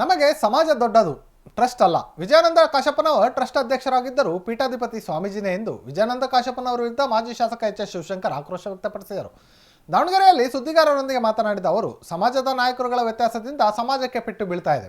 ನಮಗೆ ಸಮಾಜ ದೊಡ್ಡದು ಟ್ರಸ್ಟ್ ಅಲ್ಲ. ವಿಜಯಾನಂದ ಕಾಶಪ್ಪನವರು ಟ್ರಸ್ಟ್ ಅಧ್ಯಕ್ಷರಾಗಿದ್ದರು ಪೀಠಾಧಿಪತಿ ಸ್ವಾಮೀಜಿನೇ ಎಂದು ವಿಜಯಾನಂದ ಕಾಶಪ್ಪನವರ ವಿರುದ್ಧ ಮಾಜಿ ಶಾಸಕ ಎಚ್ ಎಸ್ ಶಿವಶಂಕರ್ ಆಕ್ರೋಶ ವ್ಯಕ್ತಪಡಿಸಿದರು. ದಾವಣಗೆರೆಯಲ್ಲಿ ಸುದ್ದಿಗಾರರೊಂದಿಗೆ ಮಾತನಾಡಿದ ಅವರು, ಸಮಾಜದ ನಾಯಕರುಗಳ ವ್ಯತ್ಯಾಸದಿಂದ ಸಮಾಜಕ್ಕೆ ಪೆಟ್ಟು ಬೀಳ್ತಾ ಇದೆ.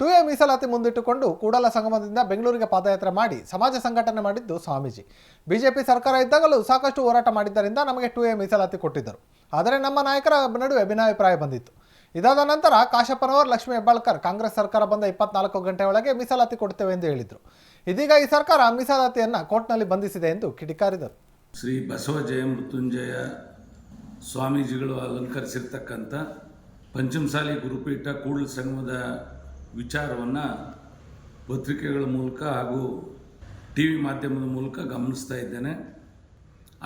ಟು ಎ ಮೀಸಲಾತಿ ಮುಂದಿಟ್ಟುಕೊಂಡು ಕೂಡಲ ಸಂಗಮದಿಂದ ಬೆಂಗಳೂರಿಗೆ ಪಾದಯಾತ್ರೆ ಮಾಡಿ ಸಮಾಜ ಸಂಘಟನೆ ಮಾಡಿದ್ದು ಸ್ವಾಮೀಜಿ. ಬಿಜೆಪಿ ಸರ್ಕಾರ ಇದ್ದಾಗಲೂ ಸಾಕಷ್ಟು ಹೋರಾಟ ಮಾಡಿದ್ದರಿಂದ ನಮಗೆ ಟು ಎ ಮೀಸಲಾತಿ ಕೊಟ್ಟಿದ್ದರು. ಆದರೆ ನಮ್ಮ ನಾಯಕರ ನಡುವೆ ಭಿನ್ನಾಭಿಪ್ರಾಯ ಬಂದಿತ್ತು. ಇದಾದ ನಂತರ ಕಾಶಪ್ಪನವರು ಲಕ್ಷ್ಮೀ ಹೆಬ್ಬಾಳ್ಕರ್ ಕಾಂಗ್ರೆಸ್ ಸರ್ಕಾರ ಬಂದ ಇಪ್ಪತ್ನಾಲ್ಕು ಗಂಟೆ ಒಳಗೆ ಮೀಸಲಾತಿ ಕೊಡ್ತೇವೆ ಎಂದು ಹೇಳಿದರು. ಇದೀಗ ಈ ಸರ್ಕಾರ ಮೀಸಲಾತಿಯನ್ನು ಕೋರ್ಟ್ನಲ್ಲಿ ಬಂಧಿಸಿದೆ ಎಂದು ಕಿಡಿಕಾರಿದರು. ಶ್ರೀ ಬಸವಜಯ ಮೃತ್ಯುಂಜಯ ಸ್ವಾಮೀಜಿಗಳು ಅಲಂಕರಿಸಿರ್ತಕ್ಕಂಥ ಪಂಚಮಸಾಲಿ ಗುರುಪೀಠ ಕೂಡಲ ಸಂಗಮದ ವಿಚಾರವನ್ನು ಪತ್ರಿಕೆಗಳ ಮೂಲಕ ಹಾಗೂ ಟಿ ವಿ ಮಾಧ್ಯಮದ ಮೂಲಕ ಗಮನಿಸ್ತಾ ಇದ್ದೇನೆ.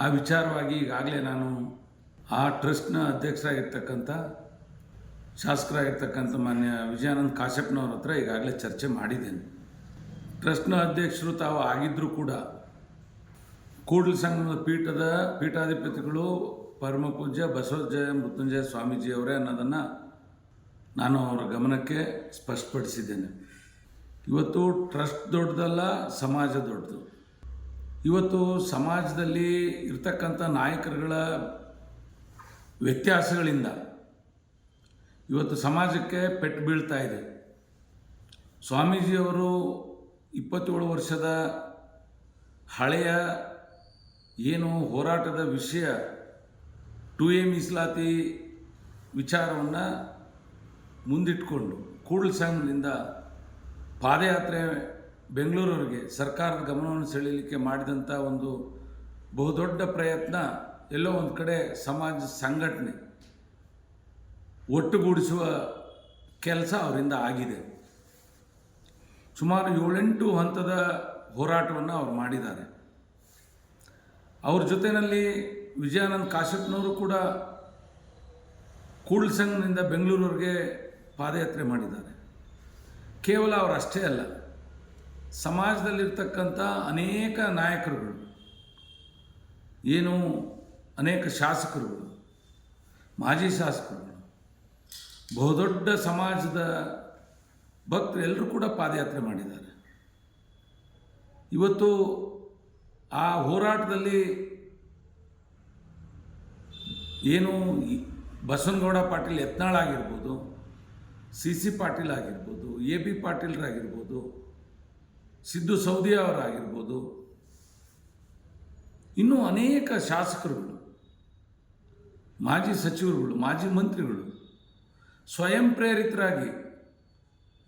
ಆ ವಿಚಾರವಾಗಿ ಈಗಾಗಲೇ ನಾನು ಆ ಟ್ರಸ್ಟ್ನ ಅಧ್ಯಕ್ಷರಾಗಿರ್ತಕ್ಕಂಥ ಶಾಸಕರಾಗಿರ್ತಕ್ಕಂಥ ಮಾನ್ಯ ವಿಜಯಾನಂದ್ ಕಾಶ್ಯಪ್ನವ್ರ ಹತ್ರ ಈಗಾಗಲೇ ಚರ್ಚೆ ಮಾಡಿದ್ದೇನೆ. ಟ್ರಸ್ಟ್ನ ಅಧ್ಯಕ್ಷರು ತಾವು ಆಗಿದ್ದರೂ ಕೂಡ ಕೂಡಲ ಸಂಘದ ಪೀಠದ ಪೀಠಾಧಿಪತಿಗಳು ಪರಮ ಪೂಜ್ಯ ಬಸವಜಯ ಮೃತ್ಯುಂಜಯ ಸ್ವಾಮೀಜಿಯವರೇ ಅನ್ನೋದನ್ನು ನಾನು ಅವರ ಗಮನಕ್ಕೆ ಸ್ಪಷ್ಟಪಡಿಸಿದ್ದೇನೆ. ಇವತ್ತು ಟ್ರಸ್ಟ್ ದೊಡ್ಡದಲ್ಲ, ಸಮಾಜ ದೊಡ್ಡದು. ಇವತ್ತು ಸಮಾಜದಲ್ಲಿ ಇರ್ತಕ್ಕಂಥ ನಾಯಕರುಗಳ ವ್ಯತ್ಯಾಸಗಳಿಂದ ಇವತ್ತು ಸಮಾಜಕ್ಕೆ ಪೆಟ್ಟು ಬೀಳ್ತಾ ಇದೆ. ಸ್ವಾಮೀಜಿಯವರು ಇಪ್ಪತ್ತೇಳು ವರ್ಷದ ಹಳೆಯ ಏನು ಹೋರಾಟದ ವಿಷಯ ಟು ಎ ಮೀಸಲಾತಿ ವಿಚಾರವನ್ನು ಮುಂದಿಟ್ಕೊಂಡು ಕೂಡಲ ಸಂಘದಿಂದ ಪಾದಯಾತ್ರೆ ಬೆಂಗಳೂರವರಿಗೆ ಸರ್ಕಾರದ ಗಮನವನ್ನು ಸೆಳೆಯಲಿಕ್ಕೆ ಮಾಡಿದಂಥ ಒಂದು ಬಹುದೊಡ್ಡ ಪ್ರಯತ್ನ ಎಲ್ಲೋ ಒಂದು ಕಡೆ ಸಮಾಜ ಸಂಘಟನೆ. ಒಟ್ಟುಗೂಡಿಸುವ ಕೆಲಸ ಅವರಿಂದ ಆಗಿದೆ. ಸುಮಾರು ಏಳೆಂಟು ಹಂತದ ಹೋರಾಟವನ್ನು ಅವ್ರು ಮಾಡಿದ್ದಾರೆ. ಅವ್ರ ಜೊತೆಯಲ್ಲಿ ವಿಜಯಾನಂದ್ ಕಾಶ್ಯಪ್ನವರು ಕೂಡ ಕೂಡಲ ಸಂಘದಿಂದ ಬೆಂಗಳೂರವರೆಗೆ ಪಾದಯಾತ್ರೆ ಮಾಡಿದ್ದಾರೆ. ಕೇವಲ ಅವರಷ್ಟೇ ಅಲ್ಲ, ಸಮಾಜದಲ್ಲಿರ್ತಕ್ಕಂಥ ಅನೇಕ ನಾಯಕರುಗಳು, ಏನು ಅನೇಕ ಶಾಸಕರುಗಳು, ಮಾಜಿ ಶಾಸಕರುಗಳು ಬಹುದೊಡ್ಡ ಸಮಾಜದ ಭಕ್ತರು ಎಲ್ಲರೂ ಕೂಡ ಪಾದಯಾತ್ರೆ ಮಾಡಿದ್ದಾರೆ. ಇವತ್ತು ಆ ಹೋರಾಟದಲ್ಲಿ ಏನು ಬಸವನಗೌಡ ಪಾಟೀಲ್ ಯತ್ನಾಳ್ ಆಗಿರ್ಬೋದು, ಸಿ ಸಿ ಪಾಟೀಲ್ ಆಗಿರ್ಬೋದು, ಎ ಬಿ ಪಾಟೀಲ್ರಾಗಿರ್ಬೋದು, ಸಿದ್ದು ಸೌದಿ ಅವರಾಗಿರ್ಬೋದು, ಇನ್ನೂ ಅನೇಕ ಶಾಸಕರುಗಳು, ಮಾಜಿ ಸಚಿವರುಗಳು, ಮಾಜಿ ಮಂತ್ರಿಗಳು ಸ್ವಯಂ ಪ್ರೇರಿತರಾಗಿ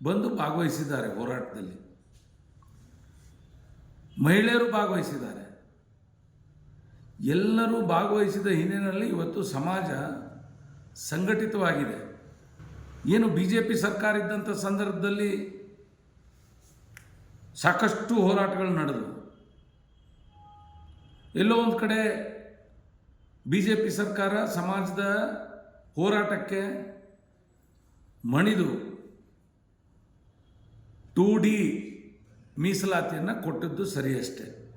ಬಂದು ಭಾಗವಹಿಸಿದ್ದಾರೆ ಹೋರಾಟದಲ್ಲಿ. ಮಹಿಳೆಯರು ಭಾಗವಹಿಸಿದ್ದಾರೆ. ಎಲ್ಲರೂ ಭಾಗವಹಿಸಿದ ಹಿನ್ನೆಲೆಯಲ್ಲಿ ಇವತ್ತು ಸಮಾಜ ಸಂಘಟಿತವಾಗಿದೆ. ಏನು ಬಿ ಜೆ ಪಿ ಸರ್ಕಾರ ಇದ್ದಂಥ ಸಂದರ್ಭದಲ್ಲಿ ಸಾಕಷ್ಟು ಹೋರಾಟಗಳು ನಡೆದವು. ಎಲ್ಲೋ ಒಂದು ಕಡೆ ಬಿ ಜೆ ಪಿ ಸರ್ಕಾರ ಸಮಾಜದ ಹೋರಾಟಕ್ಕೆ ಮಣಿದು ಟೂ ಡಿ ಮೀಸಲಾತಿಯನ್ನು ಕೊಟ್ಟದ್ದು ಸರಿಯಷ್ಟೇ